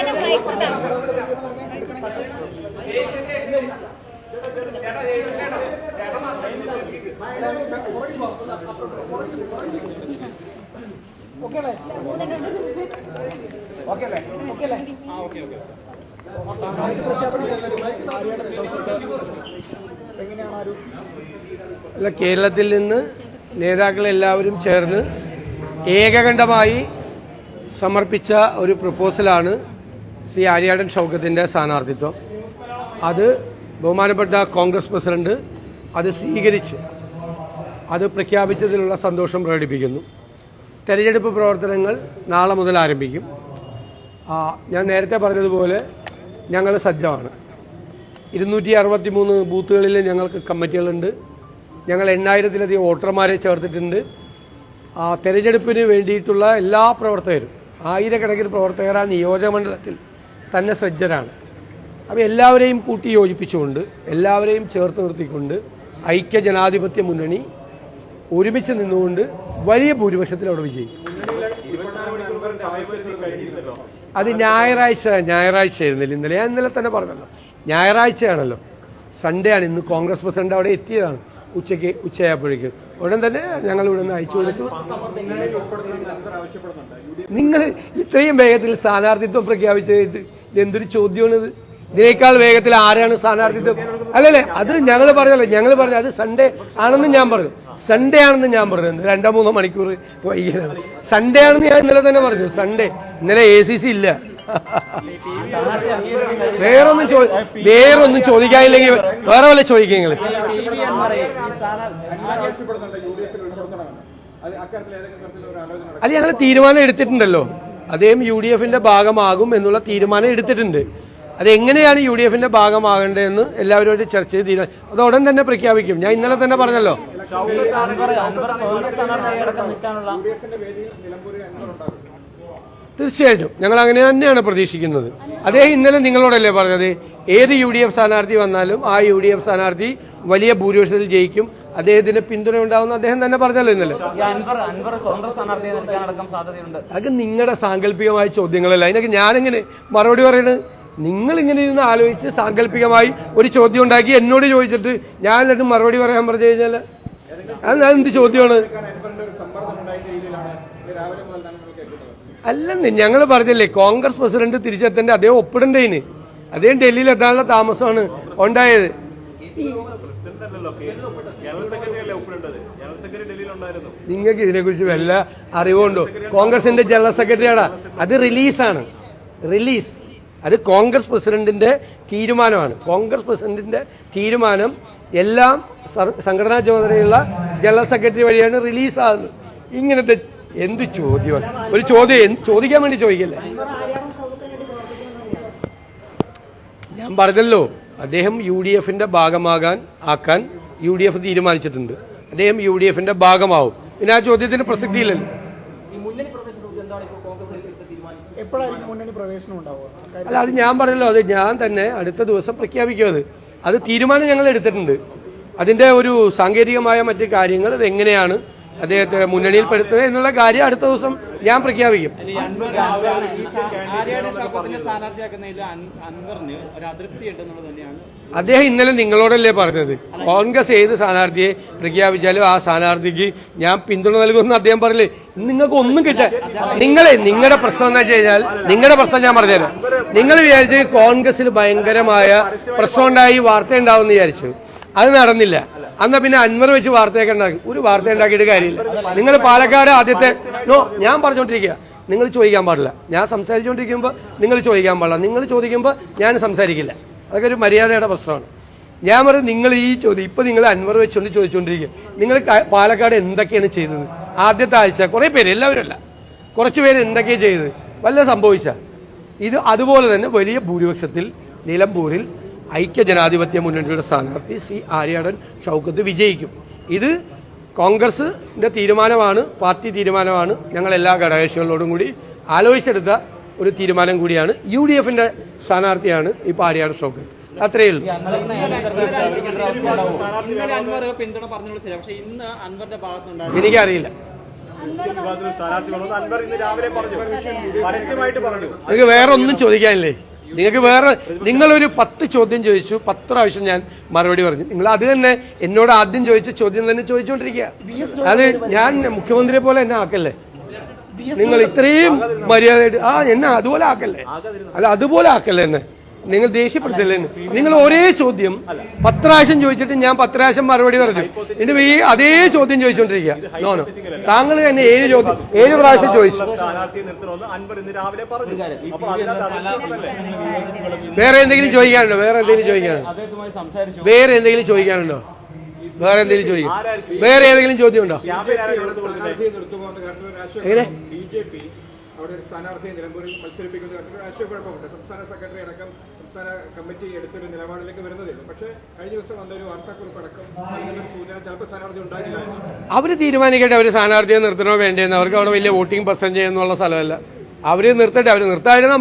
അളിയനെ മയക്കുണ്ടോ അല്ല കേരളത്തിൽ നിന്ന് നേതാക്കളെല്ലാവരും ചേർന്ന് ഏകകണ്ഠമായി സമർപ്പിച്ച ഒരു പ്രപ്പോസലാണ് ശ്രീ ആര്യാടൻ ഷൗക്കത്തിന്റെ സ്ഥാനാർത്ഥിത്വം. അത് ബഹുമാനപ്പെട്ട കോൺഗ്രസ് പ്രസിഡന്റ് അത് സ്വീകരിച്ച് അത് പ്രഖ്യാപിച്ചതിലുള്ള സന്തോഷം പ്രകടിപ്പിക്കുന്നു. തെരഞ്ഞെടുപ്പ് പ്രവർത്തനങ്ങൾ നാളെ മുതൽ ആരംഭിക്കും. ഞാൻ നേരത്തെ പറഞ്ഞതുപോലെ ഞങ്ങൾ സജ്ജമാണ്. ഇരുന്നൂറ്റി അറുപത്തി മൂന്ന് ബൂത്തുകളിൽ ഞങ്ങൾക്ക് കമ്മിറ്റികളുണ്ട്. ഞങ്ങൾ എണ്ണായിരത്തിലധികം വോട്ടർമാരെ ചേർത്തിട്ടുണ്ട്. തെരഞ്ഞെടുപ്പിന് വേണ്ടിയിട്ടുള്ള എല്ലാ പ്രവർത്തകരും ആയിരക്കണക്കിന് പ്രവർത്തകർ ആ നിയോജകമണ്ഡലത്തിൽ തന്നെ സജ്ജരാണ്. അപ്പോൾ എല്ലാവരെയും കൂട്ടി യോജിപ്പിച്ചുകൊണ്ട് എല്ലാവരെയും ചേർത്ത് നിർത്തിക്കൊണ്ട് ഐക്യ ജനാധിപത്യ മുന്നണി ഒരുമിച്ച് നിന്നുകൊണ്ട് വലിയ ഭൂരിപക്ഷത്തിൽ അവിടെ വിജയിക്കും. അത് ഞായറാഴ്ച ഞായറാഴ്ച ആയിരുന്നില്ല. ഇന്നലെ ഞാൻ ഇന്നലെ തന്നെ പറഞ്ഞല്ലോ. ഞായറാഴ്ചയാണല്ലോ. സൺഡേ ആണ്. ഇന്ന് കോൺഗ്രസ് പ്രസിഡന്റ് അവിടെ എത്തിയതാണ് ഉച്ചയ്ക്ക് ഉച്ചയായപ്പോഴേക്ക്. ഉടൻ തന്നെ ഞങ്ങൾ ഇവിടെ നിന്ന് അയച്ചു കൊടുത്തു. നിങ്ങൾ ഇത്രയും വേഗത്തിൽ സ്ഥാനാർത്ഥിത്വം പ്രഖ്യാപിച്ചത് എന്തൊരു ചോദ്യമാണിത്? ഇതിനേക്കാൾ വേഗത്തിൽ ആരാണ് സ്ഥാനാർത്ഥിത്വം? അല്ലല്ലേ? അത് ഞങ്ങൾ പറഞ്ഞല്ലേ. ഞങ്ങൾ പറഞ്ഞു അത് സൺഡേ ആണെന്ന് ഞാൻ പറഞ്ഞു. സൺഡേ ആണെന്ന് ഞാൻ പറഞ്ഞു. രണ്ടോ മൂന്നോ മണിക്കൂർ വൈകിയാണ് സൺഡേ ആണെന്ന് ഞാൻ ഇന്നലെ തന്നെ പറഞ്ഞു. സൺഡേ ഇന്നലെ എ സി സി ഇല്ല. വേറൊന്നും വേറൊന്നും ചോദിക്കാനില്ലെങ്കിൽ വേറെ വല്ല ചോദിക്കുക നിങ്ങൾ അത് ഞങ്ങൾ തീരുമാനം എടുത്തിട്ടുണ്ടല്ലോ. അദ്ദേഹം യു ഡി എഫിന്റെ ഭാഗമാകും എന്നുള്ള തീരുമാനം എടുത്തിട്ടുണ്ട്. അതെങ്ങനെയാണ് യു ഡി എഫിന്റെ ഭാഗമാകേണ്ടതെന്ന് എല്ലാവരോടും ചർച്ച ചെയ്ത് തീരുമാനം അത് ഉടൻ തന്നെ പ്രഖ്യാപിക്കും. ഞാൻ ഇന്നലെ തന്നെ പറഞ്ഞല്ലോ. തീർച്ചയായിട്ടും. ഞങ്ങൾ അങ്ങനെ തന്നെയാണ് പ്രതീക്ഷിക്കുന്നത്. അദ്ദേഹം ഇന്നലെ നിങ്ങളോടല്ലേ പറഞ്ഞത്? ഏത് യു ഡി എഫ് സ്ഥാനാർത്ഥി വന്നാലും ആ യു ഡി എഫ് സ്ഥാനാർത്ഥി വലിയ ഭൂരിപക്ഷത്തിൽ ജയിക്കും. അദ്ദേഹത്തിന് പിന്തുണ ഉണ്ടാവുന്ന അദ്ദേഹം തന്നെ പറഞ്ഞല്ലോ ഇന്നലെ. അതൊക്കെ നിങ്ങളുടെ സാങ്കല്പികമായ ചോദ്യങ്ങളല്ല. അതിനൊക്കെ ഞാനെങ്ങനെ മറുപടി പറയുന്നത് നിങ്ങൾ ഇങ്ങനെ ഇരുന്ന് ആലോചിച്ച് സാങ്കല്പികമായി ഒരു ചോദ്യം ഉണ്ടാക്കി എന്നോട് ചോദിച്ചിട്ട് ഞാൻ എന്നിട്ട് മറുപടി പറയാൻ പറഞ്ഞു കഴിഞ്ഞാൽ അത് എന്ത് ചോദ്യമാണ്? അല്ലെന്ന് ഞങ്ങൾ പറഞ്ഞില്ലേ കോൺഗ്രസ് പ്രസിഡന്റ് തിരിച്ചെത്തേണ്ട അദ്ദേഹം ഒപ്പിടണ്ടേന്. അദ്ദേഹം ഡൽഹിയിൽ എത്താനുള്ള താമസമാണ് ഉണ്ടായത്. നിങ്ങൾക്ക് ഇതിനെക്കുറിച്ച് വല്ല അറിവുണ്ടോ? കോൺഗ്രസിന്റെ ജനറൽ സെക്രട്ടറിയാണ് അത് റിലീസാണ്. റിലീസ്. അത് കോൺഗ്രസ് പ്രസിഡന്റിന്റെ തീരുമാനമാണ്. കോൺഗ്രസ് പ്രസിഡന്റിന്റെ തീരുമാനം എല്ലാം സംഘടനാ ചുമതലയുള്ള ജനറൽ സെക്രട്ടറി വഴിയാണ് റിലീസാകുന്നത്. ഇങ്ങനത്തെ എന്ത് ചോദ്യമാണ് ഒരു ചോദ്യം ചോദിക്കാൻ വേണ്ടി ചോദിക്കല്ലേ? ഞാൻ പറഞ്ഞല്ലോ. അദ്ദേഹം യു ഡി എഫിന്റെ ഭാഗമാകാൻ ആക്കാൻ യു ഡി എഫ് തീരുമാനിച്ചിട്ടുണ്ട്. അദ്ദേഹം യു ഡി എഫിന്റെ ഭാഗമാവും. പിന്നെ ആ ചോദ്യത്തിന് പ്രസക്തിയില്ലല്ലോ. അല്ല അത് ഞാൻ പറഞ്ഞല്ലോ അത് ഞാൻ തന്നെ അടുത്ത ദിവസം പ്രഖ്യാപിക്കും അത്. അത് തീരുമാനം ഞങ്ങൾ എടുത്തിട്ടുണ്ട്. അതിന്റെ ഒരു സാങ്കേതികമായ മറ്റു കാര്യങ്ങൾ അത് എങ്ങനെയാണ് അദ്ദേഹത്തെ പെടുത്തുക എന്നുള്ള കാര്യം അടുത്ത ദിവസം ഞാൻ പ്രഖ്യാപിക്കും. അദ്ദേഹം ഇന്നലെ നിങ്ങളോടല്ലേ പറഞ്ഞത്? കോൺഗ്രസ് ഏത് സ്ഥാനാർത്ഥിയെ പ്രഖ്യാപിച്ചാലും ആ സ്ഥാനാർത്ഥിക്ക് ഞാൻ പിന്തുണ നൽകുമെന്ന് അദ്ദേഹം പറയില്ലേ നിങ്ങൾക്ക് ഒന്നും കിട്ടാൻ നിങ്ങളെ നിങ്ങളുടെ പ്രശ്നം എന്ന് വെച്ച് കഴിഞ്ഞാൽ നിങ്ങളുടെ പ്രശ്നം ഞാൻ പറഞ്ഞുതരാം. നിങ്ങൾ വിചാരിച്ച് കോൺഗ്രസിൽ ഭയങ്കരമായ പ്രശ്നമുണ്ടായി വാർത്ത ഉണ്ടാവും വിചാരിച്ചു. അത് നടന്നില്ല. അന്നാ പിന്നെ അൻവർ വെച്ച് വാർത്തയൊക്കെ ഉണ്ടാക്കും. ഒരു വാർത്ത ഉണ്ടാക്കിയിട്ട് കാര്യമില്ല. നിങ്ങൾ പാലക്കാട് ആദ്യത്തെ നോ ഞാൻ പറഞ്ഞുകൊണ്ടിരിക്കുക നിങ്ങൾ ചോദിക്കാൻ പാടില്ല. ഞാൻ സംസാരിച്ചുകൊണ്ടിരിക്കുമ്പോൾ നിങ്ങൾ ചോദിക്കാൻ പാടില്ല. നിങ്ങൾ ചോദിക്കുമ്പോൾ ഞാൻ സംസാരിക്കില്ല. അതൊക്കെ ഒരു മര്യാദയുടെ പ്രശ്നമാണ്. ഞാൻ പറയും നിങ്ങൾ ഈ ചോദ്യം ഇപ്പോൾ നിങ്ങൾ അൻവർ വെച്ചുകൊണ്ട് ചോദിച്ചുകൊണ്ടിരിക്കുക നിങ്ങൾ പാലക്കാട് എന്തൊക്കെയാണ് ചെയ്തത്? ആദ്യത്തെ ആഴ്ച കുറേ പേര് എല്ലാവരും അല്ല. കുറച്ച് പേര് എന്തൊക്കെയാണ് ചെയ്തത്? വല്ല സംഭവിച്ച. ഇത് അതുപോലെ തന്നെ വലിയ ഭൂരിപക്ഷത്തിൽ നിലമ്പൂരിൽ ഐക്യ ജനാധിപത്യ മുന്നണിയുടെ സ്ഥാനാർത്ഥി സി ആര്യാടൻ ഷൗക്കത്ത് വിജയിക്കും. ഇത് കോൺഗ്രസിന്റെ തീരുമാനമാണ് പാർട്ടി തീരുമാനമാണ്. ഞങ്ങൾ എല്ലാ ഘടകകക്ഷികളോടും കൂടി ആലോചിച്ചെടുത്ത ഒരു തീരുമാനം കൂടിയാണ് യു ഡി എഫിന്റെ സ്ഥാനാർത്ഥിയാണ് ഈ പാര്യാടൻ ഷൗക്കത്ത്. അത്രയേ ഉള്ളൂ. എനിക്കറിയില്ല. ക്രിസ്ത്യൻ വിഭാഗത്തിൽ സ്ഥാനാർത്ഥി വേണമെന്ന് അൻവർ ഇന്ന് രാവിലെ പറഞ്ഞു. പരസ്യമായിട്ട് പറഞ്ഞു. നിങ്ങൾക്ക് വേറെ ഒന്നും ചോദിക്കാനില്ലേ? നിങ്ങൾക്ക് വേറെ നിങ്ങളൊരു പത്ത് ചോദ്യം ചോദിച്ചു പത്ത് പ്രാവശ്യം ഞാൻ മറുപടി പറഞ്ഞു. നിങ്ങൾ അത് തന്നെ എന്നോട് ആദ്യം ചോദിച്ച ചോദ്യം തന്നെ ചോദിച്ചുകൊണ്ടിരിക്കുക. അത് ഞാൻ മുഖ്യമന്ത്രിയെ പോലെ എന്നെ ആക്കല്ലേ? നിങ്ങൾ ഇത്രയും മര്യാദയായിട്ട് ആ എന്നെ അതുപോലെ ആക്കല്ലേ? അല്ല അതുപോലെ ആക്കല്ലേ എന്നെ? നിങ്ങൾ ദേഷ്യപ്പെടുത്തില്ലേ നിങ്ങൾ ഒരേ ചോദ്യം പത്രാവശ്യം ചോദിച്ചിട്ട് ഞാൻ പത്രാശം മറുപടി പറഞ്ഞു. എന്നിട്ട് ഈ അതേ ചോദ്യം ചോദിച്ചുകൊണ്ടിരിക്കുക. നോ നോ താങ്കൾ തന്നെ ഏഴ് ചോദ്യം ഏഴ് പ്രാവശ്യം ചോദിച്ചു? വേറെ എന്തെങ്കിലും ചോദിക്കാനുണ്ടോ? വേറെ എന്തെങ്കിലും ചോദിക്കാനുണ്ടോ? വേറെ എന്തെങ്കിലും ചോദിക്കാനുണ്ടോ? വേറെ എന്തെങ്കിലും ചോദിക്കും. വേറെ ഏതെങ്കിലും ചോദ്യം ഉണ്ടോ എങ്ങനെ അവിടെ ഒരു സ്ഥാനാർത്ഥിയെ നിലമ്പൂരിൽ മത്സരിപ്പിക്കുന്ന സംസ്ഥാന സെക്രട്ടറി അടക്കം സംസ്ഥാന കമ്മിറ്റി എടുത്തൊരു നിലപാടിലേക്ക് വരുന്നതില്ല പക്ഷേ കഴിഞ്ഞ ദിവസം വന്നൊരു വാർത്താക്കുറിപ്പ് അടക്കം അതിനൊരു സൂചന ചിലപ്പോൾ സ്ഥാനാർത്ഥി ഉണ്ടാകില്ല അവർ തീരുമാനിക്കട്ടെ അവർ സ്ഥാനാർത്ഥിയെ നിർത്തണോ വേണ്ടേന്ന് അവർക്ക് അവിടെ വലിയ വോട്ടിംഗ് പെർസെന്റേജ് എന്നുള്ള സ്ഥലമല്ല. അവർ നിർത്തട്ടെ അവർ നിർത്താതിരുന്ന